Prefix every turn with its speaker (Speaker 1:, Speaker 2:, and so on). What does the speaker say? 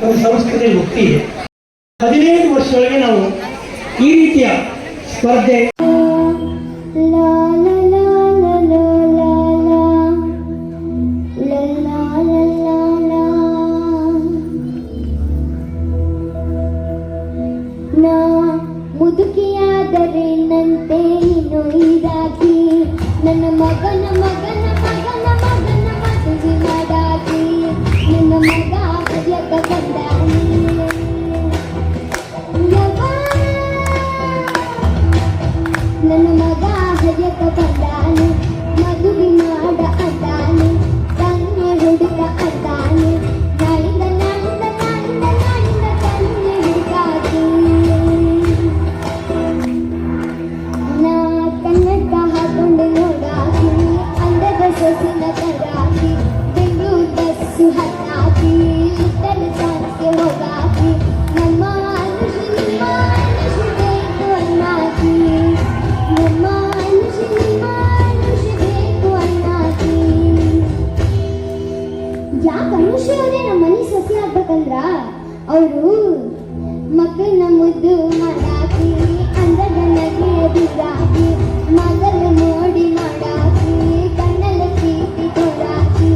Speaker 1: ಸಂಸ್ಕೃತಿ ಮುಕ್ತಿ ಇದೆ. ಹದಿನೈದು ವರ್ಷದೊಳಗೆ ನಾವು ಈ ರೀತಿಯ ಸ್ಪರ್ಧೆ
Speaker 2: ಮುದುಕಿಯಾದರೆ ನಂತೆ ನೀನು ಇದಾಗಿ. ನನ್ನ ಮಗನ ಮಗನ ಮಗ ಹರಿಯಕ ಬಂದಾನೆ ಮದುವೆ ಅಂತಾರ ಅವರು ಮಕ್ಕಳನ್ನ ಮುದ್ದು ಮಾಡಾಕಿ ಅಂದದನ್ನ ಬಿದ್ದಾಕಿ ಮಗಲು ನೋಡಿ ಮಾಡಾಕಿ ಕಣ್ಣಲ್ಲಿ ಕೀಟಿ ಕೊಡಾಕಿ